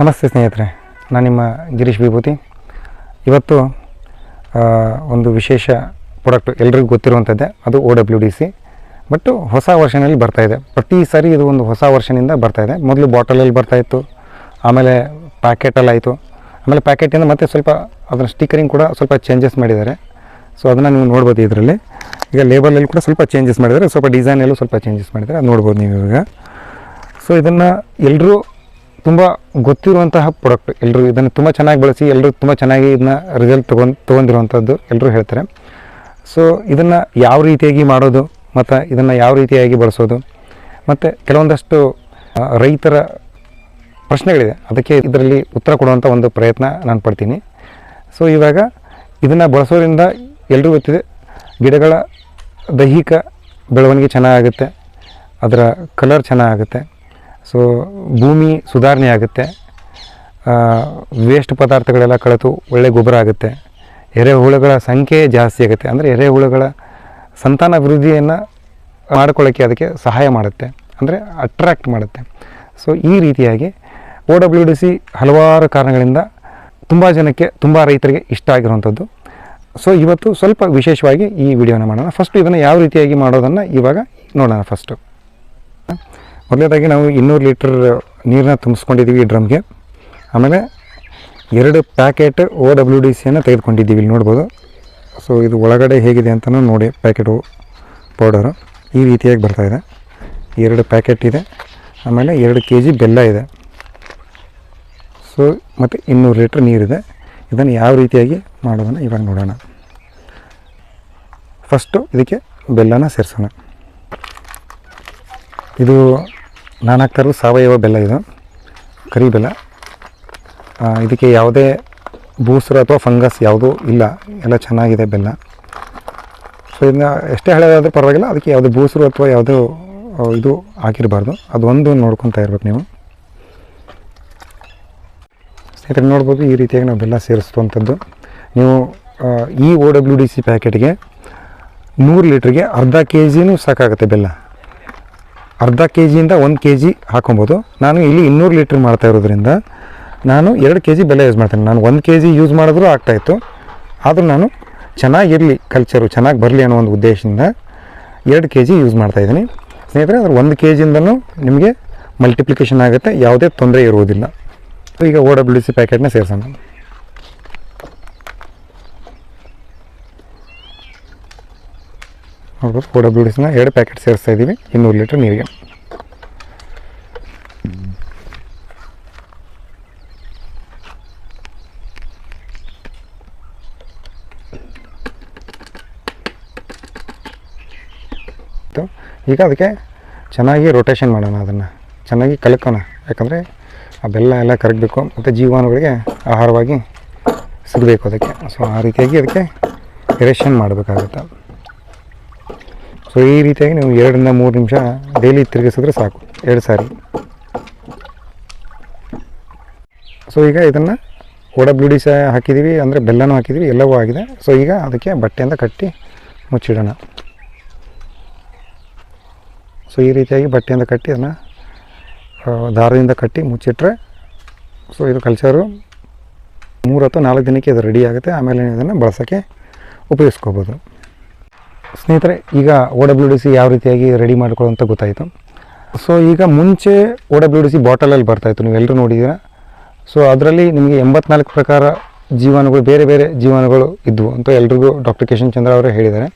ನಮಸ್ತೆ ಸ್ನೇಹಿತರೆ, ನಾನು ನಿಮ್ಮ ಗಿರೀಶ್ ವಿಭೂತಿ. ಇವತ್ತು ಒಂದು ವಿಶೇಷ ಪ್ರಾಡಕ್ಟ್ ಎಲ್ರಿಗೂ ಗೊತ್ತಿರುವಂಥದ್ದೇ, ಅದು O W D C but ಹೊಸ ವರ್ಷನಲ್ಲಿ ಬರ್ತಾಯಿದೆ ಪ್ರತಿ ಸಾರಿ ಇದು ಒಂದು ಹೊಸ ವರ್ಷನಿಂದ ಬರ್ತಾಯಿದೆ ಮೊದಲು ಬಾಟಲಲ್ಲಿ ಬರ್ತಾಯಿತ್ತು ಆಮೇಲೆ ಪ್ಯಾಕೆಟಲ್ಲಾಯಿತು ಆಮೇಲೆ ಪ್ಯಾಕೆಟಿಂದ ಮತ್ತೆ ಸ್ವಲ್ಪ ಅದರ ಸ್ಟಿಕರಿಂಗ್ ಕೂಡ ಸ್ವಲ್ಪ ಚೇಂಜಸ್ ಮಾಡಿದ್ದಾರೆ. ಸೊ ಅದನ್ನು ನೀವು ನೋಡ್ಬೋದು ಇದರಲ್ಲಿ. ಈಗ ಲೇಬಲಲ್ಲಿ ಕೂಡ ಸ್ವಲ್ಪ ಚೇಂಜಸ್ ಮಾಡಿದ್ದಾರೆ. ಸ್ವಲ್ಪ ಡಿಸೈನಲ್ಲೂ ಸ್ವಲ್ಪ ಚೇಂಜಸ್ ಮಾಡಿದ್ದಾರೆ. ನೋಡ್ಬೋದು ನೀವು ಇವಾಗ. ಸೊ ಇದನ್ನು ಎಲ್ಲರೂ ತುಂಬ ಗೊತ್ತಿರುವಂತಹ ಪ್ರಾಡಕ್ಟ್ ಎಲ್ಲರೂ ಇದನ್ನು ತುಂಬ ಚೆನ್ನಾಗಿ ಬಳಸಿ ಎಲ್ಲರೂ ತುಂಬ ಚೆನ್ನಾಗಿ ಇದನ್ನ ರಿಸಲ್ಟ್ ತೊಗೊಂಡು ತೊಗೊಂಡಿರುವಂಥದ್ದು ಎಲ್ಲರೂ ಹೇಳ್ತಾರೆ. ಸೊ ಇದನ್ನು ಯಾವ ರೀತಿಯಾಗಿ ಮಾಡೋದು, ಮತ್ತು ಇದನ್ನು ಯಾವ ರೀತಿಯಾಗಿ ಬಳಸೋದು, ಮತ್ತು ಕೆಲವೊಂದಷ್ಟು ರೈತರ ಪ್ರಶ್ನೆಗಳಿದೆ. ಅದಕ್ಕೆ ಇದರಲ್ಲಿ ಉತ್ತರ ಕೊಡುವಂಥ ಒಂದು ಪ್ರಯತ್ನ ನಾನು ಪಡ್ತೀನಿ. ಸೊ ಇವಾಗ ಇದನ್ನು ಬಳಸೋದ್ರಿಂದ ಎಲ್ಲರೂ ಗೊತ್ತಿದೆ, ಗಿಡಗಳ ದೈಹಿಕ ಬೆಳವಣಿಗೆ ಚೆನ್ನಾಗುತ್ತೆ ಅದರ ಕಲರ್ ಚೆನ್ನಾಗುತ್ತೆ ಸೊ ಭೂಮಿ ಸುಧಾರಣೆ ಆಗುತ್ತೆ. ವೇಸ್ಟ್ ಪದಾರ್ಥಗಳೆಲ್ಲ ಕಳೆತು ಒಳ್ಳೆ ಗೊಬ್ಬರ ಆಗುತ್ತೆ. ಎರೆಹುಳುಗಳ ಸಂಖ್ಯೆ ಜಾಸ್ತಿ ಆಗುತ್ತೆ. ಅಂದರೆ ಎರೆಹುಳುಗಳ ಸಂತಾನ ಅಭಿವೃದ್ಧಿಯನ್ನು ಮಾಡ್ಕೊಳ್ಳೋಕ್ಕೆ ಅದಕ್ಕೆ ಸಹಾಯ ಮಾಡುತ್ತೆ. ಅಂದರೆ ಅಟ್ರಾಕ್ಟ್ ಮಾಡುತ್ತೆ. ಸೊ ಈ ರೀತಿಯಾಗಿ ಓ ಡಬ್ಲ್ಯೂ ಡಿ ಸಿ ಹಲವಾರು ಕಾರಣಗಳಿಂದ ತುಂಬ ಜನಕ್ಕೆ ತುಂಬ ರೈತರಿಗೆ ಇಷ್ಟ ಆಗಿರುವಂಥದ್ದು. ಸೊ ಇವತ್ತು ಸ್ವಲ್ಪ ವಿಶೇಷವಾಗಿ ಈ ವಿಡಿಯೋನ ಮಾಡೋಣ. ಫಸ್ಟು ಇದನ್ನು ಯಾವ ರೀತಿಯಾಗಿ ಮಾಡೋದನ್ನು ಇವಾಗ ನೋಡೋಣ ಫಸ್ಟು ಮೊದಲನೇದಾಗಿ ನಾವು ಇನ್ನೂರು ಲೀಟ್ರ್ ನೀರನ್ನ ತುಂಬಿಸ್ಕೊಂಡಿದ್ದೀವಿ ಈ ಡ್ರಮ್ಗೆ. ಆಮೇಲೆ ಎರಡು ಪ್ಯಾಕೆಟ್ ಓ ಡಬ್ಲ್ಯೂ ಡಿ ಸಿಯನ್ನು ತೆಗೆದುಕೊಂಡಿದ್ದೀವಿ ಇಲ್ಲಿ ನೋಡ್ಬೋದು. ಸೊ, ಇದು ಒಳಗಡೆ ಹೇಗಿದೆ ಅಂತಲೂ ನೋಡಿ, ಪ್ಯಾಕೆಟು ಪೌಡರು ಈ ರೀತಿಯಾಗಿ ಬರ್ತಾ ಇದೆ. ಎರಡು ಪ್ಯಾಕೆಟ್ ಇದೆ. ಆಮೇಲೆ ಎರಡು ಕೆ ಜಿ ಬೆಲ್ಲ ಇದೆ. ಸೊ, ಮತ್ತು ಇನ್ನೂರು ಲೀಟ್ರ್ ನೀರಿದೆ. ಇದನ್ನು ಯಾವ ರೀತಿಯಾಗಿ ಮಾಡೋದನ್ನು ಇವಾಗ ನೋಡೋಣ. ಫಸ್ಟು ಇದಕ್ಕೆ ಬೆಲ್ಲನ ಸೇರಿಸೋಣ. ಇದು ನಾನು ಹಾಕ್ತಾ ಇರೋದು ಸಾವಯವ ಬೆಲ್ಲ ಇದು. ಕರಿ ಬೆಲ್ಲ. ಇದಕ್ಕೆ ಯಾವುದೇ ಬೂಸ್ರ ಅಥವಾ ಫಂಗಸ್ ಯಾವುದೂ ಇಲ್ಲ. ಎಲ್ಲ ಚೆನ್ನಾಗಿದೆ ಬೆಲ್ಲ. ಸೊ ಇದನ್ನ ಎಷ್ಟೇ ಹಳೆಯದಾದರೂ ಪರವಾಗಿಲ್ಲ. ಅದಕ್ಕೆ ಯಾವುದೇ ಬೂಸ್ರು ಅಥವಾ ಯಾವುದೋ ಇದು ಹಾಕಿರಬಾರ್ದು. ಅದೊಂದು ನೋಡ್ಕೊತಾ ಇರ್ಬೇಕು ನೀವು. ಸ್ನೇಹಿತರೆ, ನೋಡ್ಬೋದು ಈ ರೀತಿಯಾಗಿ ನಾವು ಬೆಲ್ಲ ಸೇರಿಸುವಂಥದ್ದು. ನೀವು ಈ ಓ ಡಬ್ಲ್ಯೂ ಡಿ ಸಿ ಪ್ಯಾಕೆಟ್ಗೆ ನೂರು ಲೀಟ್ರಿಗೆ ಅರ್ಧ ಕೆ ಜಿನೂ ಸಾಕಾಗುತ್ತೆ ಬೆಲ್ಲ. ಅರ್ಧ ಕೆ ಜಿಯಿಂದ ಒಂದು ಕೆ ಜಿ ಹಾಕೊಬೋದು. ನಾನು ಇಲ್ಲಿ ಇನ್ನೂರು ಲೀಟ್ರ್ ಮಾಡ್ತಾ ಇರೋದ್ರಿಂದ ನಾನು ಎರಡು ಕೆ ಜಿ ಬೆಲೆ ಯೂಸ್ ಮಾಡ್ತೇನೆ. ನಾನು ಒಂದು ಕೆ ಜಿ ಯೂಸ್ ಮಾಡಿದ್ರೂ ಆಗ್ತಾಯಿತ್ತು ಆದರೂ ನಾನು ಚೆನ್ನಾಗಿರಲಿ ಕಲ್ಚರು ಚೆನ್ನಾಗಿ ಬರಲಿ ಅನ್ನೋ ಒಂದು ಉದ್ದೇಶದಿಂದ ಎರಡು ಕೆ ಜಿ ಯೂಸ್ ಮಾಡ್ತಾಯಿದ್ದೀನಿ ಸ್ನೇಹಿತರೆ, ಅದ್ರ ಒಂದು ಕೆ ಜಿಯಿಂದಲೂ ನಿಮಗೆ ಮಲ್ಟಿಪ್ಲಿಕೇಶನ್ ಆಗುತ್ತೆ. ಯಾವುದೇ ತೊಂದರೆ ಇರುವುದಿಲ್ಲ. ಈಗ ಓ ಡಬ್ಲ್ಯೂ ಸಿ ಪ್ಯಾಕೆಟ್ನ ಸೇರಿಸೋಣ. ನೋಡ್ಬೋದು ಫೋರ್ ಡಬ್ಲ್ಯೂ ಡಿಸ್ನ ಎರಡು ಪ್ಯಾಕೆಟ್ ಸೇರಿಸ್ತಾ ಇದ್ದೀವಿ. ಇನ್ನೂರು ಲೀಟ್ರ್ ನೀರಿಗೆ. ಈಗ ಅದಕ್ಕೆ ಚೆನ್ನಾಗಿ ರೊಟೇಷನ್ ಮಾಡೋಣ ಅದನ್ನು. ಚೆನ್ನಾಗಿ ಕಲಕೋಣ. ಯಾಕಂದರೆ ಆ ಬೆಲ್ಲ ಎಲ್ಲ ಕರಗಬೇಕು, ಮತ್ತು ಜೀವಾಣುಗಳಿಗೆ ಆಹಾರವಾಗಿ ಸಿಗಬೇಕು ಅದಕ್ಕೆ. ಸೊ ಆ ರೀತಿಯಾಗಿ ಅದಕ್ಕೆ ಎರೇಷನ್ ಮಾಡಬೇಕಾಗುತ್ತೆ. ಸೊ ಈ ರೀತಿಯಾಗಿ ನೀವು ಎರಡರಿಂದ ಮೂರು ನಿಮಿಷ ಡೈಲಿ ತಿರುಗಿಸಿದ್ರೆ ಸಾಕು. ಎರಡು ಸಾರಿ. ಸೊ ಈಗ ಇದನ್ನು ಒಡ ಬ್ಲೂಡಿ ಡಿ ಸಹ ಹಾಕಿದ್ದೀವಿ ಅಂದರೆ ಬೆಲ್ಲನೂ ಹಾಕಿದ್ದೀವಿ ಎಲ್ಲವೂ ಆಗಿದೆ. ಸೊ ಈಗ ಅದಕ್ಕೆ ಬಟ್ಟೆಯಿಂದ ಕಟ್ಟಿ ಮುಚ್ಚಿಡೋಣ. ಸೊ ಈ ರೀತಿಯಾಗಿ ಬಟ್ಟೆಯಿಂದ ಕಟ್ಟಿ ಅದನ್ನು ದಾರದಿಂದ ಕಟ್ಟಿ ಮುಚ್ಚಿಟ್ರೆ ಸೊ ಇದು ಕಲ್ಚರು ಮೂರು ಅಥವಾ ನಾಲ್ಕು ದಿನಕ್ಕೆ ಇದು ರೆಡಿ ಆಗುತ್ತೆ. ಆಮೇಲೆ ಇದನ್ನು ಬಳಸೋಕ್ಕೆ ಉಪಯೋಗಿಸ್ಕೋಬೋದು. ಸ್ನೇಹಿತರೆ, ಈಗ ಓ ಡಬ್ಲ್ಯೂ ಡಿ ಸಿ ಯಾವ ರೀತಿಯಾಗಿ ರೆಡಿ ಮಾಡ್ಕೊಳ್ಳೋಂತ ಗೊತ್ತಾಯಿತು. ಸೊ ಈಗ ಮುಂಚೆ ಓ ಡಬ್ಲ್ಯೂ ಡಿ ಸಿ ಬಾಟಲಲ್ಲಿ ಬರ್ತಾಯಿತ್ತು ನೀವು ಎಲ್ಲರೂ ನೋಡಿದ್ದೀರಾ? ಸೊ ಅದರಲ್ಲಿ ನಿಮಗೆ ಎಂಬತ್ನಾಲ್ಕು ಪ್ರಕಾರ ಜೀವಾಣುಗಳು, ಬೇರೆ ಬೇರೆ ಜೀವಾಣುಗಳು ಇದ್ದವು ಅಂತ ಎಲ್ರಿಗೂ ಡಾಕ್ಟರ್ ಕಿಶನ್ ಚಂದ್ರ ಅವರು ಹೇಳಿದ್ದಾರೆ.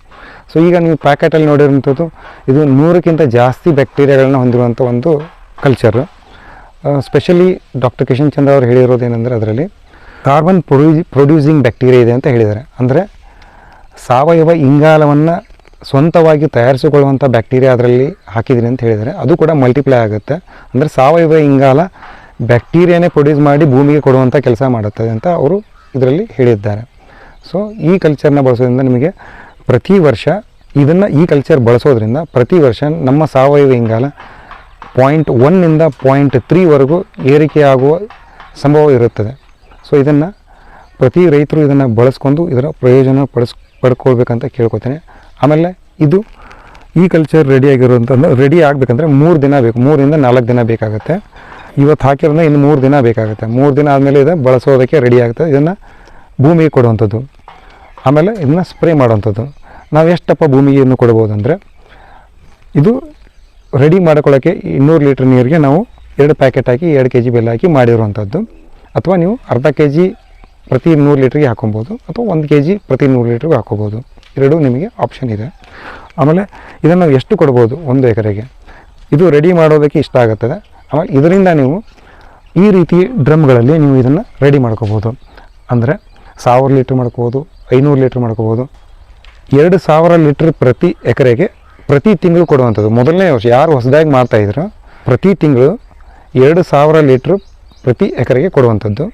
ಸೊ ಈಗ ನೀವು ಪ್ಯಾಕೆಟಲ್ಲಿ ನೋಡಿರುವಂಥದ್ದು, ಇದು ನೂರಕ್ಕಿಂತ ಜಾಸ್ತಿ ಬ್ಯಾಕ್ಟೀರಿಯಾಗಳನ್ನ ಹೊಂದಿರುವಂಥ ಒಂದು culture specially doctor Kishan Chandra ಅವರು ಹೇಳಿರೋದು ಏನಂದರೆ ಅದರಲ್ಲಿ ಕಾರ್ಬನ್ ಪ್ರೊಡ್ಯೂ ಪ್ರೊಡ್ಯೂಸಿಂಗ್ ಬ್ಯಾಕ್ಟೀರಿಯಾ ಇದೆ ಅಂತ ಹೇಳಿದ್ದಾರೆ. ಅಂದರೆ ಸಾವಯವ ಇಂಗಾಲವನ್ನು ಸ್ವಂತವಾಗಿ ತಯಾರಿಸಿಕೊಳ್ಳುವಂಥ ಬ್ಯಾಕ್ಟೀರಿಯಾ ಅದರಲ್ಲಿ ಹಾಕಿದ್ದೀನಿ ಅಂತ ಹೇಳಿದರೆ ಅದು ಕೂಡ ಮಲ್ಟಿಪ್ಲೈ ಆಗುತ್ತೆ. ಅಂದರೆ ಸಾವಯವ ಇಂಗಾಲ ಬ್ಯಾಕ್ಟೀರಿಯಾನೇ ಪ್ರೊಡ್ಯೂಸ್ ಮಾಡಿ ಭೂಮಿಗೆ ಕೊಡುವಂಥ ಕೆಲಸ ಮಾಡುತ್ತದೆ ಅಂತ ಅವರು ಇದರಲ್ಲಿ ಹೇಳಿದ್ದಾರೆ. ಸೊ ಈ ಕಲ್ಚರ್ನ ಬಳಸೋದ್ರಿಂದ ನಿಮಗೆ ಪ್ರತಿ ವರ್ಷ ಇದನ್ನು ಈ ಕಲ್ಚರ್ ಬಳಸೋದ್ರಿಂದ ಪ್ರತಿ ವರ್ಷ ನಮ್ಮ ಸಾವಯವ ಇಂಗಾಲ ಪಾಯಿಂಟ್ ಒನ್ನಿಂದ ಪಾಯಿಂಟ್ ತ್ರೀವರೆಗೂ ಏರಿಕೆಯಾಗುವ ಸಂಭವ ಇರುತ್ತದೆ. ಸೊ ಇದನ್ನು ಪ್ರತಿ ರೈತರು ಇದನ್ನು ಬಳಸ್ಕೊಂಡು ಇದರ ಪ್ರಯೋಜನ ಪಡಿಸ್ ಪಡ್ಕೊಳ್ಬೇಕಂತ ಕೇಳ್ಕೊತೇನೆ. ಆಮೇಲೆ ಇದು ಈ ಕಲ್ಚರ್ ರೆಡಿ ಆಗಿರೋಂಥದ್ದು ರೆಡಿ ಆಗಬೇಕಂದ್ರೆ ಮೂರು ದಿನ ಬೇಕು. ಮೂರಿಂದ ನಾಲ್ಕು ದಿನ ಬೇಕಾಗುತ್ತೆ. ಇವತ್ತು ಹಾಕಿರೋದ್ರೆ ಇನ್ನು ಮೂರು ದಿನ ಬೇಕಾಗುತ್ತೆ. ಮೂರು ದಿನ ಆದಮೇಲೆ ಇದು ಬಳಸೋದಕ್ಕೆ ರೆಡಿ ಆಗುತ್ತೆ. ಇದನ್ನು ಭೂಮಿಗೆ ಕೊಡುವಂಥದ್ದು. ಆಮೇಲೆ ಇದನ್ನು ಸ್ಪ್ರೇ ಮಾಡುವಂಥದ್ದು. ನಾವು ಎಷ್ಟಪ್ಪ ಭೂಮಿಗೆ ಇನ್ನು ಕೊಡ್ಬೋದು ಅಂದರೆ ಇದು ರೆಡಿ ಮಾಡ್ಕೊಳ್ಳೋಕ್ಕೆ ಇನ್ನೂರು ಲೀಟ್ರ್ ನೀರಿಗೆ ನಾವು ಎರಡು ಪ್ಯಾಕೆಟ್ ಹಾಕಿ ಎರಡು ಕೆ ಜಿ ಬೆಲ್ಲ ಹಾಕಿ ಮಾಡಿರುವಂಥದ್ದು. ಅಥವಾ ನೀವು ಅರ್ಧ ಕೆ ಜಿ ಪ್ರತಿ ನೂರು ಲೀಟ್ರಿಗೆ ಹಾಕೊಬೋದು ಅಥವಾ ಒಂದು ಕೆ ಜಿ ಪ್ರತಿ ನೂರು ಲೀಟ್ರಿಗೆ ಹಾಕೋಬೋದು. ಎರಡೂ ನಿಮಗೆ ಆಪ್ಷನ್ ಇದೆ. ಆಮೇಲೆ ಇದನ್ನು ಎಷ್ಟು ಕೊಡ್ಬೋದು ಒಂದು ಎಕರೆಗೆ? ಇದು ರೆಡಿ ಮಾಡೋದಕ್ಕೆ ಇಷ್ಟ ಆಗುತ್ತದೆ. ಆಮೇಲೆ ಇದರಿಂದ ನೀವು ಈ ರೀತಿ ಡ್ರಮ್ಗಳಲ್ಲಿ ನೀವು ಇದನ್ನು ರೆಡಿ ಮಾಡ್ಕೋಬೋದು. ಅಂದರೆ ಸಾವಿರ ಲೀಟ್ರ್ ಮಾಡ್ಕೋಬೋದು, ಐನೂರು ಲೀಟ್ರ್ ಮಾಡ್ಕೋಬೋದು. ಎರಡು ಸಾವಿರ ಲೀಟ್ರ್ ಪ್ರತಿ ಎಕರೆಗೆ ಪ್ರತಿ ತಿಂಗಳು ಕೊಡುವಂಥದ್ದು. ಮೊದಲನೇ ವರ್ಷ ಯಾರು ಹೊಸದಾಗಿ ಮಾಡ್ತಾಯಿದ್ರು ಪ್ರತಿ ತಿಂಗಳು ಎರಡು ಸಾವಿರ ಲೀಟ್ರ್ ಪ್ರತಿ ಎಕರೆಗೆ ಕೊಡುವಂಥದ್ದು.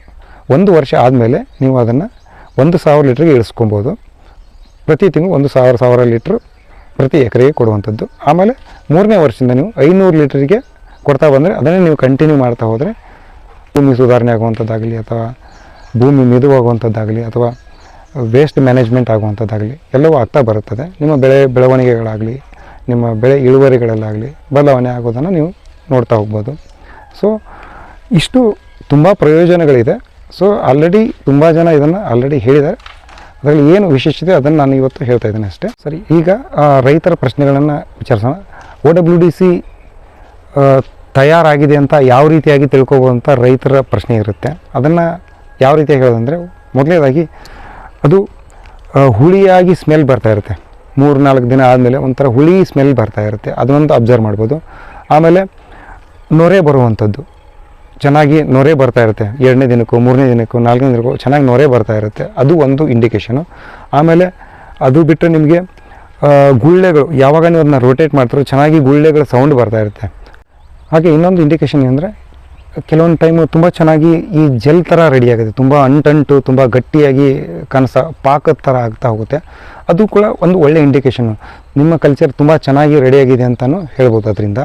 ಒಂದು ವರ್ಷ ಆದಮೇಲೆ ನೀವು ಅದನ್ನು ಒಂದು ಸಾವಿರ ಲೀಟ್ರಿಗೆ ಇಳಿಸ್ಕೊಬೋದು. ಪ್ರತಿ ತಿಂಗಳು ಒಂದು ಸಾವಿರ ಸಾವಿರ ಲೀಟ್ರ್ ಪ್ರತಿ ಎಕರೆಗೆ ಕೊಡುವಂಥದ್ದು. ಆಮೇಲೆ ಮೂರನೇ ವರ್ಷದಿಂದ ನೀವು ಐನೂರು ಲೀಟ್ರಿಗೆ ಕೊಡ್ತಾ ಬಂದರೆ ಅದನ್ನೇ ನೀವು ಕಂಟಿನ್ಯೂ ಮಾಡ್ತಾ ಹೋದರೆ ಭೂಮಿ ಸುಧಾರಣೆ ಆಗುವಂಥದ್ದಾಗಲಿ ಅಥವಾ ಭೂಮಿ ಮೆದುವಾಗುವಂಥದ್ದಾಗಲಿ ಅಥವಾ ವೇಸ್ಟ್ ಮ್ಯಾನೇಜ್ಮೆಂಟ್ ಆಗುವಂಥದ್ದಾಗಲಿ ಎಲ್ಲವೂ ಆಗ್ತಾ ಬರುತ್ತದೆ. ನಿಮ್ಮ ಬೆಳೆ ಬೆಳವಣಿಗೆಗಳಾಗಲಿ, ನಿಮ್ಮ ಬೆಳೆ ಇಳುವರಿಗಳಲ್ಲಾಗಲಿ ಬದಲಾವಣೆ ಆಗೋದನ್ನು ನೀವು ನೋಡ್ತಾ ಹೋಗ್ಬೋದು. ಸೊ ಇಷ್ಟು ತುಂಬ ಪ್ರಯೋಜನಗಳಿದೆ. ಸೊ ಆಲ್ರೆಡಿ ತುಂಬ ಜನ ಇದನ್ನು ಆಲ್ರೆಡಿ ಹೇಳಿದ್ದಾರೆ. ಅದರಲ್ಲಿ ಏನು ವಿಶೇಷತೆ ಅದನ್ನು ನಾನು ಇವತ್ತು ಹೇಳ್ತಾ ಇದ್ದೇನೆ ಅಷ್ಟೇ. ಸರಿ, ಈಗ ರೈತರ ಪ್ರಶ್ನೆಗಳನ್ನು ವಿಚಾರಿಸೋಣ. ಒ ಡಬ್ಲ್ಯೂ ಡಿ ಸಿ ತಯಾರಾಗಿದೆ ಅಂತ ಯಾವ ರೀತಿಯಾಗಿ ತಿಳ್ಕೊಬೋದಂಥ ರೈತರ ಪ್ರಶ್ನೆ ಇರುತ್ತೆ. ಅದನ್ನು ಯಾವ ರೀತಿಯಾಗಿ ಹೇಳೋದಂದರೆ, ಮೊದಲನೇದಾಗಿ, ಅದು ಹುಳಿಯಾಗಿ ಸ್ಮೆಲ್ ಬರ್ತಾ ಇರುತ್ತೆ. ಮೂರು ನಾಲ್ಕು ದಿನ ಆದಮೇಲೆ ಒಂಥರ ಹುಳಿ ಸ್ಮೆಲ್ ಬರ್ತಾ ಇರುತ್ತೆ. ಅದನ್ನೊಂದು ಅಬ್ಸರ್ವ್ ಮಾಡ್ಬೋದು. ಆಮೇಲೆ, ನೊರೆ ಬರುವಂಥದ್ದು. ಚೆನ್ನಾಗಿ ನೊರೆ ಬರ್ತಾ ಇರುತ್ತೆ. ಎರಡನೇ ದಿನಕ್ಕೂ, ಮೂರನೇ ದಿನಕ್ಕೂ, ನಾಲ್ಕನೇ ದಿನಕ್ಕೂ ಚೆನ್ನಾಗಿ ನೊರೆ ಬರ್ತಾ ಇರುತ್ತೆ. ಅದು ಒಂದು ಇಂಡಿಕೇಷನು ಆಮೇಲೆ ಅದು ಬಿಟ್ಟರೆ ನಿಮಗೆ ಗುಳ್ಳೆಗಳು, ಯಾವಾಗ ನೀವು ಅದನ್ನ ರೋಟೇಟ್ ಮಾಡ್ತಾರೋ ಚೆನ್ನಾಗಿ ಗುಳ್ಳೆಗಳ ಸೌಂಡ್ ಬರ್ತಾ ಇರುತ್ತೆ. ಹಾಗೆ ಇನ್ನೊಂದು ಇಂಡಿಕೇಷನ್ ಏನಂದರೆ, ಕೆಲವೊಂದು ಟೈಮು ತುಂಬ ಚೆನ್ನಾಗಿ ಈ ಜೆಲ್ ಥರ ರೆಡಿ ಆಗುತ್ತೆ. ತುಂಬ ಅಂಟಂಟು ತುಂಬ ಗಟ್ಟಿಯಾಗಿ ಕನಸ ಪಾಕದ ಥರ ಆಗ್ತಾ ಹೋಗುತ್ತೆ. ಅದು ಕೂಡ ಒಂದು ಒಳ್ಳೆ ಇಂಡಿಕೇಷನು ನಿಮ್ಮ ಕಲ್ಚರ್ ತುಂಬ ಚೆನ್ನಾಗಿ ರೆಡಿಯಾಗಿದೆ ಅಂತಲೂ ಹೇಳ್ಬೋದು ಅದರಿಂದ.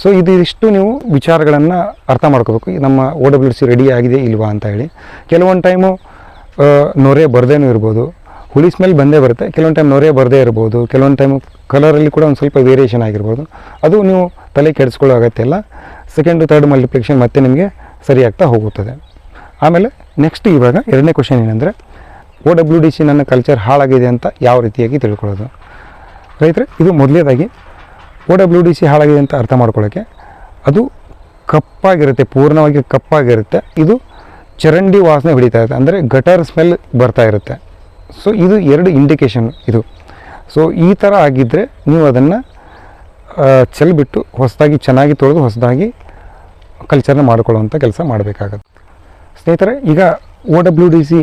ಸೊ ಇದಿಷ್ಟು ನೀವು ವಿಚಾರಗಳನ್ನು ಅರ್ಥ ಮಾಡ್ಕೋಬೇಕು. ನಮ್ಮ ಓ ಡಬ್ಲ್ಯೂ ಸಿ ರೆಡಿ ಆಗಿದೆ ಇಲ್ವಾ ಅಂತ ಹೇಳಿ. ಕೆಲವೊಂದು ಟೈಮು ನೊರೆ ಬರದೇನೂ ಇರ್ಬೋದು. ಹುಳಿ ಸ್ಮೆಲ್ ಬಂದೇ ಬರುತ್ತೆ. ಕೆಲವೊಂದು ಟೈಮ್ ನೊರೆ ಬರದೇ ಇರ್ಬೋದು. ಕೆಲವೊಂದು ಟೈಮು ಕಲರಲ್ಲಿ ಕೂಡ ಒಂದು ಸ್ವಲ್ಪ ವೇರಿಯೇಷನ್ ಆಗಿರ್ಬೋದು. ಅದು ನೀವು ತಲೆ ಕೆಡಿಸ್ಕೊಳ್ಳೋ ಅಗತ್ಯ ಇಲ್ಲ. ಸೆಕೆಂಡು ಥರ್ಡ್ ಮಲ್ಟಿಪ್ಲಿಕೇಶನ್ ಮತ್ತೆ ನಿಮಗೆ ಸರಿಯಾಗ್ತಾ ಹೋಗುತ್ತದೆ. ಆಮೇಲೆ ನೆಕ್ಸ್ಟ್ ಇವಾಗ ಎರಡನೇ ಕ್ವಶನ್ ಏನಂದರೆ ಓ ಡಬ್ಲ್ಯೂ ಡಿ ಸಿ ನನ್ನ ಕಲ್ಚರ್ ಹಾಳಾಗಿದೆ ಅಂತ ಯಾವ ರೀತಿಯಾಗಿ ತಿಳ್ಕೊಳ್ಳೋದು? ರೈತರೆ, ಇದು ಮೊದಲನೇದಾಗಿ ಓ ಡಬ್ಲ್ಯೂ ಡಿ ಸಿ ಹಾಳಾಗಿದೆ ಅಂತ ಅರ್ಥ ಮಾಡ್ಕೊಳ್ಳೋಕ್ಕೆ ಅದು ಕಪ್ಪಾಗಿರುತ್ತೆ, ಪೂರ್ಣವಾಗಿ ಕಪ್ಪಾಗಿರುತ್ತೆ. ಇದು ಚರಂಡಿ ವಾಸನೆ ಹೊಡಿತಾ ಇರುತ್ತೆ, ಅಂದರೆ ಗಟರ್ ಸ್ಮೆಲ್ ಬರ್ತಾ ಇರುತ್ತೆ. ಸೊ ಇದು ಎರಡು ಇಂಡಿಕೇಶನ್ ಇದು. ಸೊ ಈ ಥರ ಆಗಿದ್ದರೆ ನೀವು ಅದನ್ನು ಚೆಲ್ಬಿಟ್ಟು ಹೊಸದಾಗಿ, ಚೆನ್ನಾಗಿ ತೊಳೆದು ಹೊಸದಾಗಿ ಕಲ್ಚರ್ನ ಮಾಡಿಕೊಳ್ಳುವಂಥ ಕೆಲಸ ಮಾಡಬೇಕಾಗತ್ತೆ. ಸ್ನೇಹಿತರೆ, ಈಗ ಓ ಡಬ್ಲ್ಯೂ ಡಿ ಸಿ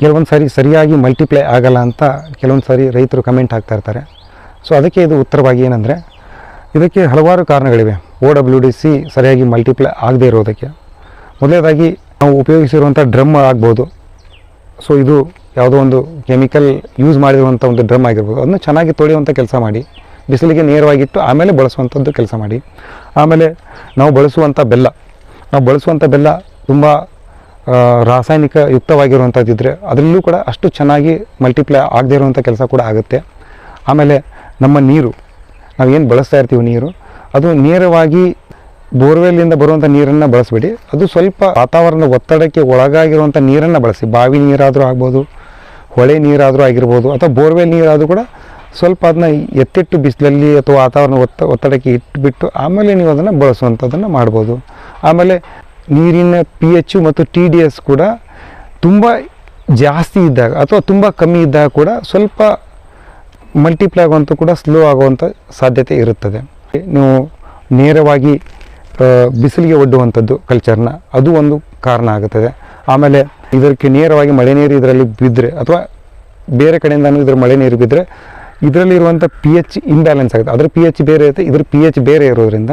ಕೆಲವೊಂದು ಸಾರಿ ಸರಿಯಾಗಿ ಮಲ್ಟಿಪ್ಲೈ ಆಗಲ್ಲ ಅಂತ ಕೆಲವೊಂದು ಸಾರಿ ರೈತರು ಕಮೆಂಟ್ ಹಾಕ್ತಾ ಇರ್ತಾರೆ. ಸೊ ಅದಕ್ಕೆ ಇದು ಉತ್ತರವಾಗಿ ಏನಂದರೆ ಇದಕ್ಕೆ ಹಲವಾರು ಕಾರಣಗಳಿವೆ. ಓ ಡಬ್ಲ್ಯೂ ಡಿ ಸಿ ಸರಿಯಾಗಿ ಮಲ್ಟಿಪ್ಲೈ ಆಗದೇ ಇರೋದಕ್ಕೆ. ಮೊದಲನೇದಾಗಿ ನಾವು ಉಪಯೋಗಿಸಿರುವಂಥ ಡ್ರಮ್ ಆಗ್ಬೋದು. ಸೊ ಇದು ಯಾವುದೋ ಒಂದು ಕೆಮಿಕಲ್ ಯೂಸ್ ಮಾಡಿರುವಂಥ ಒಂದು ಡ್ರಮ್ ಆಗಿರ್ಬೋದು. ಅದನ್ನು ಚೆನ್ನಾಗಿ ತೊಳೆಯುವಂಥ ಕೆಲಸ ಮಾಡಿ. ಬಿಸಿಲಿಗೆ ನೇರವಾಗಿಟ್ಟು ಆಮೇಲೆ ಬಳಸುವಂಥದ್ದು ಕೆಲಸ ಮಾಡಿ. ಆಮೇಲೆ ನಾವು ಬಳಸುವಂಥ ಬೆಲ್ಲ. ನಾವು ಬಳಸುವಂಥ ಬೆಲ್ಲ ತುಂಬ ರಾಸಾಯನಿಕ ಯುಕ್ತವಾಗಿರುವಂಥದ್ದಿದ್ದರೆ ಅದರಲ್ಲೂ ಕೂಡ ಅಷ್ಟು ಚೆನ್ನಾಗಿ ಮಲ್ಟಿಪ್ಲೈ ಆಗದೇ ಇರುವಂಥ ಕೆಲಸ ಕೂಡ ಆಗುತ್ತೆ. ಆಮೇಲೆ ನಮ್ಮ ನೀರು. ನಾವು ಏನು ಬಳಸ್ತಾ ಇರ್ತೀವಿ ನೀರು? ಅದು ನೇರವಾಗಿ ಬೋರ್ವೆಲ್ಲಿಂದ ಬರುವಂಥ ನೀರನ್ನು ಬಳಸಬೇಡಿ. ಅದು ಸ್ವಲ್ಪ ವಾತಾವರಣದ ಒತ್ತಡಕ್ಕೆ ಒಳಗಾಗಿರುವಂಥ ನೀರನ್ನು ಬಳಸಿ. ಬಾವಿ ನೀರಾದರೂ ಆಗ್ಬೋದು, ಹೊಳೆ ನೀರಾದರೂ ಆಗಿರ್ಬೋದು, ಅಥವಾ ಬೋರ್ವೆಲ್ ನೀರಾದರೂ ಕೂಡ ಸ್ವಲ್ಪ ಅದನ್ನ ಎತ್ತಿಟ್ಟು ಬಿಸಿಲಲ್ಲಿ ಅಥವಾ ವಾತಾವರಣ ಒತ್ತ, ಒತ್ತಡಕ್ಕೆ ಇಟ್ಟುಬಿಟ್ಟು ಆಮೇಲೆ ನೀವು ಅದನ್ನು ಬಳಸುವಂಥದ್ದನ್ನು ಮಾಡ್ಬೋದು. ಆಮೇಲೆ ನೀರಿನ ಪಿ ಎಚ್ ಮತ್ತು ಟಿ ಡಿ ಎಸ್ ಕೂಡ ತುಂಬ ಜಾಸ್ತಿ ಇದ್ದಾಗ ಅಥವಾ ತುಂಬ ಕಮ್ಮಿ ಇದ್ದಾಗ ಕೂಡ ಸ್ವಲ್ಪ ಮಲ್ಟಿಪ್ಲೈ ಆಗುವಂಥ ಕೂಡ ಸ್ಲೋ ಆಗುವಂಥ ಸಾಧ್ಯತೆ ಇರುತ್ತದೆ. ನೀವು ನೇರವಾಗಿ ಬಿಸಿಲಿಗೆ ಒಡ್ಡುವಂಥದ್ದು ಕಲ್ಚರ್ನ ಅದು ಒಂದು ಕಾರಣ ಆಗುತ್ತದೆ. ಆಮೇಲೆ ಇದಕ್ಕೆ ನೇರವಾಗಿ ಮಳೆ ನೀರು ಇದರಲ್ಲಿ ಬಿದ್ದರೆ ಅಥವಾ ಬೇರೆ ಕಡೆಯಿಂದನೂ ಇದ್ರ ಮಳೆ ನೀರು ಬಿದ್ದರೆ ಇದರಲ್ಲಿರುವಂಥ ಪಿ ಎಚ್ ಇಂಬ್ಯಾಲೆನ್ಸ್ ಆಗುತ್ತೆ. ಅದರ ಪಿ ಎಚ್ ಬೇರೆ ಇರುತ್ತೆ ಇದ್ರ ಪಿ ಎಚ್ ಬೇರೆ ಇರೋದ್ರಿಂದ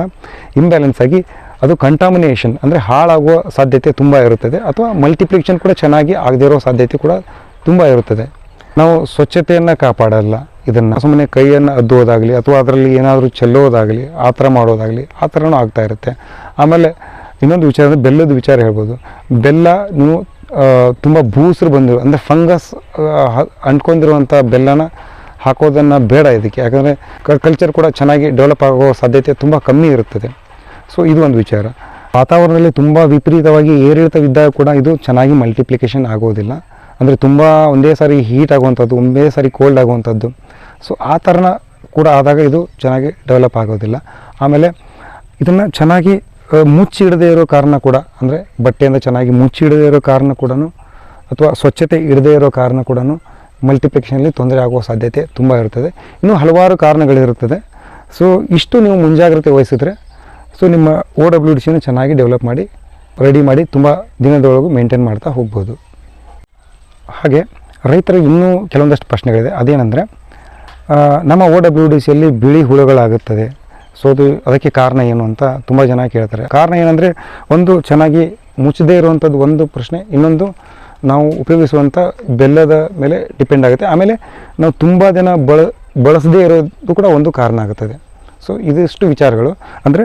ಇಂಬ್ಯಾಲೆನ್ಸ್ ಆಗಿ ಅದು ಕಂಟಾಮಿನೇಷನ್ ಅಂದರೆ ಹಾಳಾಗುವ ಸಾಧ್ಯತೆ ತುಂಬ ಇರುತ್ತದೆ ಅಥವಾ ಮಲ್ಟಿಪ್ಲಿಕೇಶನ್ ಕೂಡ ಚೆನ್ನಾಗಿ ಆಗದೇ ಇರೋ ಸಾಧ್ಯತೆ ಕೂಡ ತುಂಬ ಇರುತ್ತದೆ. ನಾವು ಸ್ವಚ್ಛತೆಯನ್ನು ಕಾಪಾಡಲ್ಲ. ಇದನ್ನು ಸುಮ್ಮನೆ ಕೈಯನ್ನು ಅದ್ದುವುದಾಗಲಿ ಅಥವಾ ಅದರಲ್ಲಿ ಏನಾದರೂ ಚೆಲ್ಲೋದಾಗಲಿ ಆ ಥರ ಮಾಡೋದಾಗಲಿ, ಆ ಥರನೂ ಆಗ್ತಾ ಇರುತ್ತೆ. ಆಮೇಲೆ ಇನ್ನೊಂದು ವಿಚಾರ ಅಂದರೆ ಬೆಲ್ಲದ ವಿಚಾರ ಹೇಳ್ಬೋದು. ಬೆಲ್ಲ ನೀವು ತುಂಬ ಬೂಸ್ರು ಬಂದಿರೋ, ಅಂದರೆ ಫಂಗಸ್ ಅಂಟ್ಕೊಂಡಿರುವಂಥ ಬೆಲ್ಲನ ಹಾಕೋದನ್ನು ಬೇಡ ಇದಕ್ಕೆ. ಯಾಕಂದರೆ ಕಲ್ಚರ್ ಕೂಡ ಚೆನ್ನಾಗಿ ಡೆವಲಪ್ ಆಗೋ ಸಾಧ್ಯತೆ ತುಂಬ ಕಮ್ಮಿ ಇರುತ್ತದೆ. ಸೊ ಇದು ಒಂದು ವಿಚಾರ. ವಾತಾವರಣದಲ್ಲಿ ತುಂಬ ವಿಪರೀತವಾಗಿ ಏರಿಳಿತವಿದ್ದಾಗ ಕೂಡ ಇದು ಚೆನ್ನಾಗಿ ಮಲ್ಟಿಪ್ಲಿಕೇಶನ್ ಆಗೋದಿಲ್ಲ. ಅಂದರೆ ತುಂಬ ಒಂದೇ ಸಾರಿ ಹೀಟ್ ಆಗುವಂಥದ್ದು ಒಂದೇ ಸಾರಿ ಕೋಲ್ಡ್ ಆಗುವಂಥದ್ದು ಸೊ ಆ ಥರನ ಕೂಡ ಆದಾಗ ಇದು ಚೆನ್ನಾಗಿ ಡೆವಲಪ್ ಆಗೋದಿಲ್ಲ. ಆಮೇಲೆ ಇದನ್ನು ಚೆನ್ನಾಗಿ ಮುಚ್ಚಿ ಮುಚ್ಚಿಡದೇ ಇರೋ ಕಾರಣ ಕೂಡ, ಅಂದರೆ ಬಟ್ಟೆಯಿಂದ ಚೆನ್ನಾಗಿ ಮುಚ್ಚಿಡದೇ ಇರೋ ಕಾರಣ ಕೂಡ ಅಥವಾ ಸ್ವಚ್ಛತೆ ಇಡದೇ ಇರೋ ಕಾರಣ ಕೂಡ ಮಲ್ಟಿಪ್ಲಿಕೇಶನಲ್ಲಿ ತೊಂದರೆ ಆಗುವ ಸಾಧ್ಯತೆ ತುಂಬ ಇರ್ತದೆ ಇನ್ನೂ ಹಲವಾರು ಕಾರಣಗಳಿರುತ್ತದೆ. ಸೊ ಇಷ್ಟು ನೀವು ಮುಂಜಾಗ್ರತೆ ವಹಿಸಿದ್ರೆ ಸೊ ನಿಮ್ಮ ಓ ಡಬ್ಲ್ಯೂ ಡಿ ಸಿನ ಚೆನ್ನಾಗಿ ಡೆವಲಪ್ ಮಾಡಿ ರೆಡಿ ಮಾಡಿ ತುಂಬ ದಿನದೊಳಗೂ ಮೇಂಟೈನ್ ಮಾಡ್ತಾ ಹೋಗ್ಬೋದು. ಹಾಗೆ ರೈತರಿಗೆ ಇನ್ನೂ ಕೆಲವೊಂದಷ್ಟು ಪ್ರಶ್ನೆಗಳಿದೆ. ಅದೇನೆಂದರೆ ನಮ್ಮ ಓ ಡಬ್ಲ್ಯೂ ಡಿ ಸಿಯಲ್ಲಿ ಬಿಳಿ ಹುಳುಗಳಾಗುತ್ತದೆ. ಸೊ ಅದು ಅದಕ್ಕೆ ಕಾರಣ ಏನು ಅಂತ ತುಂಬ ಜನ ಕೇಳ್ತಾರೆ. ಕಾರಣ ಏನಂದರೆ, ಒಂದು ಚೆನ್ನಾಗಿ ಮುಚ್ಚದೇ ಇರುವಂಥದ್ದು ಒಂದು ಪ್ರಶ್ನೆ, ಇನ್ನೊಂದು ನಾವು ಉಪಯೋಗಿಸುವಂಥ ಬೆಲ್ಲದ ಮೇಲೆ ಡಿಪೆಂಡ್ ಆಗುತ್ತೆ. ಆಮೇಲೆ ನಾವು ತುಂಬ ದಿನ ಬಳ, ಬಳಸದೇ ಇರೋದು ಕೂಡ ಒಂದು ಕಾರಣ ಆಗುತ್ತದೆ. ಸೊ ಇದಿಷ್ಟು ವಿಚಾರಗಳು. ಅಂದರೆ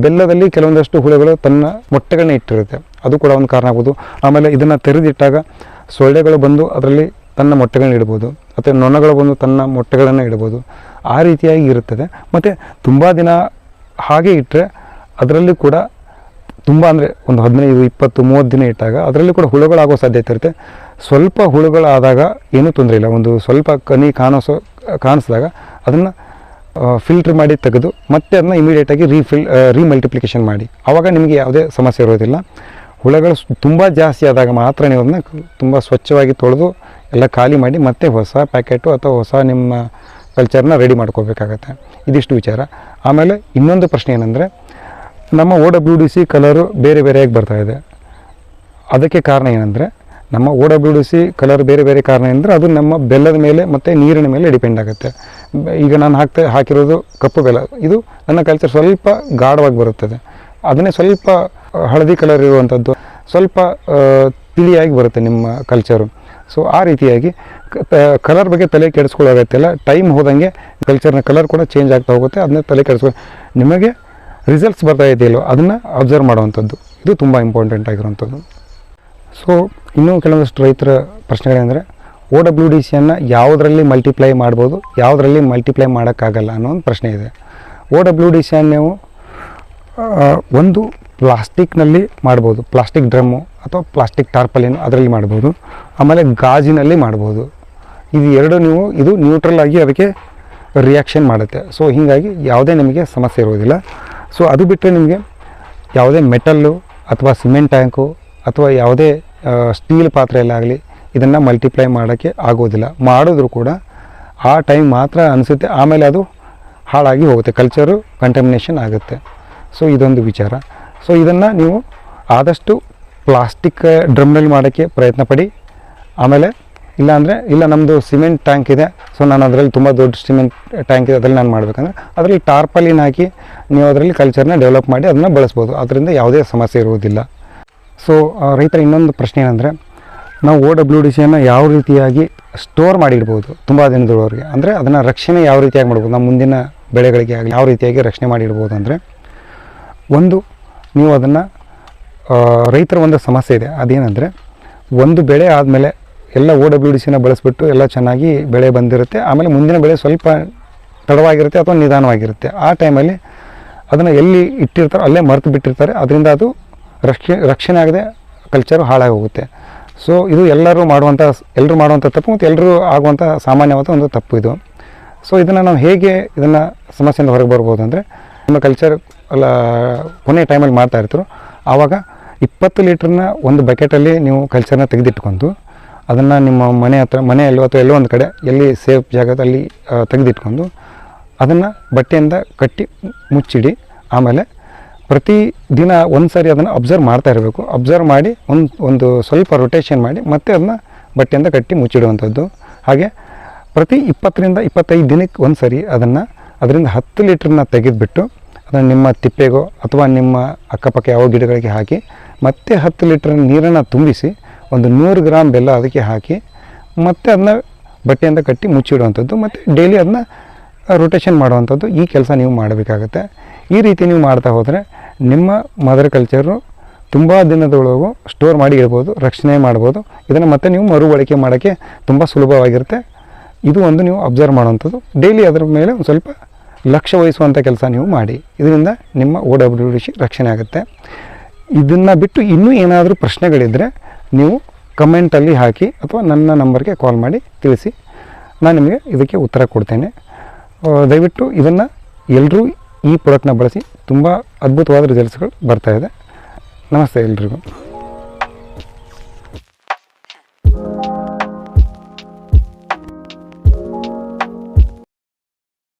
ಬೆಲ್ಲದಲ್ಲಿ ಕೆಲವೊಂದಷ್ಟು ಹುಳುಗಳು ತನ್ನ ಮೊಟ್ಟೆಗಳನ್ನ ಇಟ್ಟಿರುತ್ತೆ. ಅದು ಕೂಡ ಒಂದು ಕಾರಣ ಆಗ್ಬೋದು. ಆಮೇಲೆ ಇದನ್ನು ತೆರೆದಿಟ್ಟಾಗ ಸೊಳ್ಳೆಗಳು ಬಂದು ಅದರಲ್ಲಿ ತನ್ನ ಮೊಟ್ಟೆಗಳನ್ನ ಇಡ್ಬೋದು. ಮತ್ತು ನೊಣಗಳು ಬಂದು ತನ್ನ ಮೊಟ್ಟೆಗಳನ್ನು ಇಡ್ಬೋದು ಆ ರೀತಿಯಾಗಿ ಇರುತ್ತದೆ. ಮತ್ತು ತುಂಬ ದಿನ ಹಾಗೆ ಇಟ್ಟರೆ ಅದರಲ್ಲಿ ಕೂಡ ತುಂಬ ಅಂದರೆ ಒಂದು ಹದಿನೈದು, ಇಪ್ಪತ್ತು, ಮೂವತ್ತು ದಿನ ಇಟ್ಟಾಗ ಅದರಲ್ಲಿ ಕೂಡ ಹುಳುಗಳಾಗೋ ಸಾಧ್ಯತೆ ಇರುತ್ತೆ. ಸ್ವಲ್ಪ ಹುಳುಗಳಾದಾಗ ಏನೂ ತೊಂದರೆ ಇಲ್ಲ. ಒಂದು ಸ್ವಲ್ಪ ಕನಿ ಕಾಣಿಸೋ, ಕಾಣಿಸಿದಾಗ ಅದನ್ನು ಫಿಲ್ಟ್ರ್ ಮಾಡಿ ತೆಗೆದು ಮತ್ತೆ ಅದನ್ನ ಇಮಿಡಿಯೇಟಾಗಿ ರೀಫಿಲ್ ರೀಮಲ್ಟಿಪ್ಲಿಕೇಶನ್ ಮಾಡಿ. ಆವಾಗ ನಿಮಗೆ ಯಾವುದೇ ಸಮಸ್ಯೆ ಇರೋದಿಲ್ಲ. ಹುಳುಗಳು ತುಂಬ ಜಾಸ್ತಿ ಆದಾಗ ಮಾತ್ರ ನೀವು ಅದನ್ನ ತುಂಬ ಸ್ವಚ್ಛವಾಗಿ ತೊಳೆದು ಎಲ್ಲ ಖಾಲಿ ಮಾಡಿ ಮತ್ತೆ ಹೊಸ ಪ್ಯಾಕೆಟು ಅಥವಾ ಹೊಸ ನಿಮ್ಮ ಕಲ್ಚರ್ನ ರೆಡಿ ಮಾಡ್ಕೋಬೇಕಾಗತ್ತೆ. ಇದಿಷ್ಟು ವಿಚಾರ. ಆಮೇಲೆ ಇನ್ನೊಂದು ಪ್ರಶ್ನೆ ಏನಂದರೆ, ನಮ್ಮ O W D C colour ಬೇರೆ ಬೇರೆಯಾಗಿ ಬರ್ತಾ ಇದೆ. ಅದಕ್ಕೆ ಕಾರಣ ಏನಂದರೆ, ನಮ್ಮ O W D C colour ಬೇರೆ ಬೇರೆ ಕಾರಣ ಏನಂದರೆ, ಅದು ನಮ್ಮ ಬೆಲ್ಲದ ಮೇಲೆ ಮತ್ತು ನೀರಿನ ಮೇಲೆ ಡಿಪೆಂಡ್ ಆಗುತ್ತೆ. ಈಗ ನಾನು ಹಾಕ್ತಾ, ಹಾಕಿರೋದು ಕಪ್ಪು ಬೆಲ್ಲ. ಇದು ನನ್ನ ಕಲ್ಚರ್ ಸ್ವಲ್ಪ ಗಾಢವಾಗಿ ಬರುತ್ತದೆ. ಅದನ್ನೇ ಸ್ವಲ್ಪ ಹಳದಿ ಕಲರ್ ಇರುವಂಥದ್ದು ಸ್ವಲ್ಪ ತಿಳಿಯಾಗಿ ಬರುತ್ತೆ ನಿಮ್ಮ ಕಲ್ಚರು ಸೊ ಆ ರೀತಿಯಾಗಿ ಕಲರ್ ಬಗ್ಗೆ ತಲೆ ಕೆಡಿಸ್ಕೊಳ್ಳೋಗತ್ತಿಲ್ಲ ಟೈಮ್ ಹೋದಂಗೆ ಕಲ್ಚರ್ನ ಕಲರ್ ಕೂಡ ಚೇಂಜ್ ಆಗ್ತಾ ಹೋಗುತ್ತೆ. ಅದನ್ನ ತಲೆ ಕೆಡಿಸ್ಕೊ, ನಿಮಗೆ ರಿಸಲ್ಟ್ಸ್ ಬರ್ತಾ ಇದೆಯಲ್ಲೋ ಅದನ್ನು ಅಬ್ಸರ್ವ್ ಮಾಡುವಂಥದ್ದು. ಇದು ತುಂಬ ಇಂಪಾರ್ಟೆಂಟ್ ಆಗಿರುವಂಥದ್ದು. ಸೊ ಇನ್ನೂ ಕೆಲವೊಂದಷ್ಟು ರೈತರ ಪ್ರಶ್ನೆಗಳೇನೆಂದರೆ ಓ ಡಬ್ಲ್ಯೂ ಡಿ ಸಿಯನ್ನು ಯಾವುದರಲ್ಲಿ ಮಲ್ಟಿಪ್ಲೈ ಮಾಡ್ಬೋದು, ಯಾವುದರಲ್ಲಿ ಮಲ್ಟಿಪ್ಲೈ ಮಾಡೋಕ್ಕಾಗಲ್ಲ ಅನ್ನೋ ಒಂದು ಪ್ರಶ್ನೆ ಇದೆ. ಓ ಡಬ್ಲ್ಯೂ ಡಿ ಸಿಯನ್ನು ನೀವು ಒಂದು ಪ್ಲಾಸ್ಟಿಕ್ನಲ್ಲಿ ಮಾಡ್ಬೋದು. ಪ್ಲಾಸ್ಟಿಕ್ ಡ್ರಮ್ಮು ಅಥವಾ ಪ್ಲಾಸ್ಟಿಕ್ ಟಾರ್ಪಲಿನ್ ಅದರಲ್ಲಿ ಮಾಡ್ಬೋದು. ಆಮೇಲೆ ಗಾಜಿನಲ್ಲಿ ಮಾಡ್ಬೋದು. ಇದು ಎರಡು ನೀವು, ಇದು ನ್ಯೂಟ್ರಲ್ ಆಗಿ ಅದಕ್ಕೆ ರಿಯಾಕ್ಷನ್ ಮಾಡುತ್ತೆ. ಸೊ ಹೀಗಾಗಿ ಯಾವುದೇ ನಿಮಗೆ ಸಮಸ್ಯೆ ಇರೋದಿಲ್ಲ. ಸೊ ಅದು ಬಿಟ್ಟರೆ ನಿಮಗೆ ಯಾವುದೇ ಮೆಟಲ್ಲು ಅಥವಾ ಸಿಮೆಂಟ್ ಟ್ಯಾಂಕು ಅಥವಾ ಯಾವುದೇ ಸ್ಟೀಲ್ ಪಾತ್ರೆಯಲ್ಲಾಗಲಿ ಇದನ್ನು ಮಲ್ಟಿಪ್ಲೈ ಮಾಡೋಕ್ಕೆ ಆಗೋದಿಲ್ಲ. ಮಾಡಿದ್ರು ಕೂಡ ಆ ಟೈಮ್ ಮಾತ್ರ ಅನಿಸುತ್ತೆ. ಆಮೇಲೆ ಅದು ಹಾಳಾಗಿ ಹೋಗುತ್ತೆ. ಕಲ್ಚರು ಕಂಟಮಿನೇಷನ್ ಆಗುತ್ತೆ. ಸೊ ಇದೊಂದು ವಿಚಾರ. ಸೊ ಇದನ್ನು ನೀವು ಆದಷ್ಟು ಪ್ಲಾಸ್ಟಿಕ್ ಡ್ರಮ್ನಲ್ಲಿ ಮಾಡೋಕ್ಕೆ ಪ್ರಯತ್ನ ಪಡಿ. ಆಮೇಲೆ ಇಲ್ಲ ಅಂದರೆ ಇಲ್ಲ ನಮ್ಮದು ಸಿಮೆಂಟ್ ಟ್ಯಾಂಕ್ ಇದೆ. ಸೊ ನಾನು ಅದರಲ್ಲಿ ತುಂಬ ದೊಡ್ಡ ಸಿಮೆಂಟ್ ಟ್ಯಾಂಕ್ ಇದೆ. ಅದರಲ್ಲಿ ನಾನು ಮಾಡಬೇಕಂದ್ರೆ ಅದರಲ್ಲಿ ಟಾರ್ಪಲಿನ ಹಾಕಿ ನೀವು ಅದರಲ್ಲಿ ಕಲ್ಚರ್ನ ಡೆವಲಪ್ ಮಾಡಿ ಅದನ್ನು ಬಳಸ್ಬೋದು. ಅದರಿಂದ ಯಾವುದೇ ಸಮಸ್ಯೆ ಇರುವುದಿಲ್ಲ. ಸೊ ರೈತರ ಇನ್ನೊಂದು ಪ್ರಶ್ನೆ ಏನಂದರೆ, ನಾವು ಓ ಡಬ್ಲ್ಯೂ ಡಿ ಸಿಯನ್ನು ಯಾವ ರೀತಿಯಾಗಿ ಸ್ಟೋರ್ ಮಾಡಿಡ್ಬೋದು ತುಂಬ ದಿನದವರೆಗೆ ಅಂದರೆ ಅದನ್ನು ರಕ್ಷಣೆ ಯಾವ ರೀತಿಯಾಗಿ ಮಾಡ್ಬೋದು? ನಮ್ಮ ಮುಂದಿನ ಬೆಳೆಗಳಿಗೆ ಆಗಲಿ, ಯಾವ ರೀತಿಯಾಗಿ ರಕ್ಷಣೆ ಮಾಡಿಡ್ಬೋದು ಅಂದರೆ, ಒಂದು ನೀವು ಅದನ್ನು ರೈತರ ಒಂದು ಸಮಸ್ಯೆ ಇದೆ. ಅದೇನೆಂದರೆ, ಒಂದು ಬೆಳೆ ಆದಮೇಲೆ ಎಲ್ಲ ಓ ಡಬ್ಲ್ಯೂ ಡಿ ಸಿನ ಬಳಸಿಬಿಟ್ಟು ಎಲ್ಲ ಚೆನ್ನಾಗಿ ಬೆಳೆ ಬಂದಿರುತ್ತೆ. ಆಮೇಲೆ ಮುಂದಿನ ಬೆಳೆ ಸ್ವಲ್ಪ ತಡವಾಗಿರುತ್ತೆ ಅಥವಾ ನಿಧಾನವಾಗಿರುತ್ತೆ. ಆ ಟೈಮಲ್ಲಿ ಅದನ್ನು ಎಲ್ಲಿ ಇಟ್ಟಿರ್ತಾರೋ ಅಲ್ಲೇ ಮರೆತು ಬಿಟ್ಟಿರ್ತಾರೆ. ಅದರಿಂದ ಅದು ರಕ್ಷಣೆ ರಕ್ಷಣೆ ಆಗದೆ ಕಲ್ಚರು ಹಾಳಾಗಿ ಹೋಗುತ್ತೆ ಸೊ ಇದು ಎಲ್ಲರೂ ಮಾಡುವಂಥ ಎಲ್ಲರೂ ಮಾಡುವಂಥ ತಪ್ಪು ಮತ್ತು ಎಲ್ಲರೂ ಆಗುವಂಥ ಸಾಮಾನ್ಯವಾದ ಒಂದು ತಪ್ಪು ಇದು. ಸೊ ಇದನ್ನು ನಾವು ಹೇಗೆ ಇದನ್ನು ಸಮಸ್ಯೆಯಿಂದ ಹೊರಗೆ ಬರ್ಬೋದು ಅಂದರೆ ನಿಮ್ಮ ಕಲ್ಚರ್ ಅಲ್ಲ ಕೊನೆ ಟೈಮಲ್ಲಿ ಮಾಡ್ತಾ ಇರ್ತರು ಆವಾಗ ಇಪ್ಪತ್ತು ಲೀಟ್ರನ್ನ ಒಂದು ಬಕೆಟಲ್ಲಿ ನೀವು ಕಲ್ಚರ್ನ ತೆಗೆದಿಟ್ಕೊಂಡು ಅದನ್ನು ನಿಮ್ಮ ಮನೆ ಹತ್ರ, ಮನೆಯಲ್ಲೋ ಅಥವಾ ಎಲ್ಲೋ ಒಂದು ಕಡೆ ಎಲ್ಲಿ ಸೇಫ್ ಜಾಗದಲ್ಲಿ ತೆಗೆದಿಟ್ಕೊಂಡು ಅದನ್ನು ಬಟ್ಟೆಯಿಂದ ಕಟ್ಟಿ ಮುಚ್ಚಿಡಿ. ಆಮೇಲೆ ಪ್ರತಿ ದಿನ ಒಂದು ಸಾರಿ ಅದನ್ನು ಅಬ್ಸರ್ವ್ ಮಾಡ್ತಾ ಇರಬೇಕು. ಅಬ್ಸರ್ವ್ ಮಾಡಿ ಒಂದು ಒಂದು ಸ್ವಲ್ಪ ರೊಟೇಷನ್ ಮಾಡಿ ಮತ್ತೆ ಅದನ್ನ ಬಟ್ಟೆಯಿಂದ ಕಟ್ಟಿ ಮುಚ್ಚಿಡುವಂಥದ್ದು ಹಾಗೆ ಪ್ರತಿ ಇಪ್ಪತ್ತರಿಂದ ಇಪ್ಪತ್ತೈದು ದಿನಕ್ಕೆ ಒಂದು ಸರಿ ಅದನ್ನು, ಅದರಿಂದ ಹತ್ತು ಲೀಟ್ರನ್ನ ತೆಗೆದುಬಿಟ್ಟು ಅದನ್ನು ನಿಮ್ಮ ತಿಪ್ಪೆಗೋ ಅಥವಾ ನಿಮ್ಮ ಅಕ್ಕಪಕ್ಕ ಯಾವ ಗಿಡಗಳಿಗೆ ಹಾಕಿ ಮತ್ತೆ ಹತ್ತು ಲೀಟ್ರ್ ನೀರನ್ನು ತುಂಬಿಸಿ ಒಂದು ನೂರು ಗ್ರಾಮ್ ಬೆಲ್ಲ ಅದಕ್ಕೆ ಹಾಕಿ ಮತ್ತೆ ಅದನ್ನ ಬಟ್ಟೆಯಿಂದ ಕಟ್ಟಿ ಮುಚ್ಚಿಡುವಂಥದ್ದು ಮತ್ತು ಡೈಲಿ ಅದನ್ನ ರೊಟೇಷನ್ ಮಾಡುವಂಥದ್ದು ಈ ಕೆಲಸ ನೀವು ಮಾಡಬೇಕಾಗತ್ತೆ. ಈ ರೀತಿ ನೀವು ಮಾಡ್ತಾ ಹೋದರೆ ನಿಮ್ಮ ಮದರ್ ಕಲ್ಚರು ತುಂಬ ದಿನದೊಳಗೂ ಸ್ಟೋರ್ ಮಾಡಿ ಇಡ್ಬೋದು, ರಕ್ಷಣೆ ಮಾಡ್ಬೋದು. ಇದನ್ನು ಮತ್ತೆ ನೀವು ಮರುಬಳಕೆ ಮಾಡೋಕ್ಕೆ ತುಂಬ ಸುಲಭವಾಗಿರುತ್ತೆ. ಇದು ಒಂದು ನೀವು ಅಬ್ಸರ್ವ್ ಮಾಡುವಂಥದ್ದು. ಡೈಲಿ ಅದರ ಮೇಲೆ ಒಂದು ಸ್ವಲ್ಪ ಲಕ್ಷ್ಯ ವಹಿಸುವಂಥ ಕೆಲಸ ನೀವು ಮಾಡಿ. ಇದರಿಂದ ನಿಮ್ಮ ಓ ಡಬ್ಲ್ಯೂ ಡಿ ಸಿ ರಕ್ಷಣೆ ಆಗುತ್ತೆ. ಇದನ್ನು ಬಿಟ್ಟು ಇನ್ನೂ ಏನಾದರೂ ಪ್ರಶ್ನೆಗಳಿದ್ದರೆ ನೀವು ಕಮೆಂಟಲ್ಲಿ ಹಾಕಿ ಅಥವಾ ನನ್ನ ನಂಬರ್ಗೆ ಕಾಲ್ ಮಾಡಿ ತಿಳಿಸಿ. ನಾನು ನಿಮಗೆ ಇದಕ್ಕೆ ಉತ್ತರ ಕೊಡ್ತೇನೆ. ದಯವಿಟ್ಟು ಇದನ್ನು ಎಲ್ಲರೂ ಈ ಪ್ರಾಡಕ್ಟ್ನ ಬಳಸಿ. ತುಂಬ ಅದ್ಭುತವಾದ ರಿಸಲ್ಟ್ಸ್ಗಳು ಬರ್ತಾ ಇದೆ. ನಮಸ್ತೆ ಎಲ್ರಿಗೂ.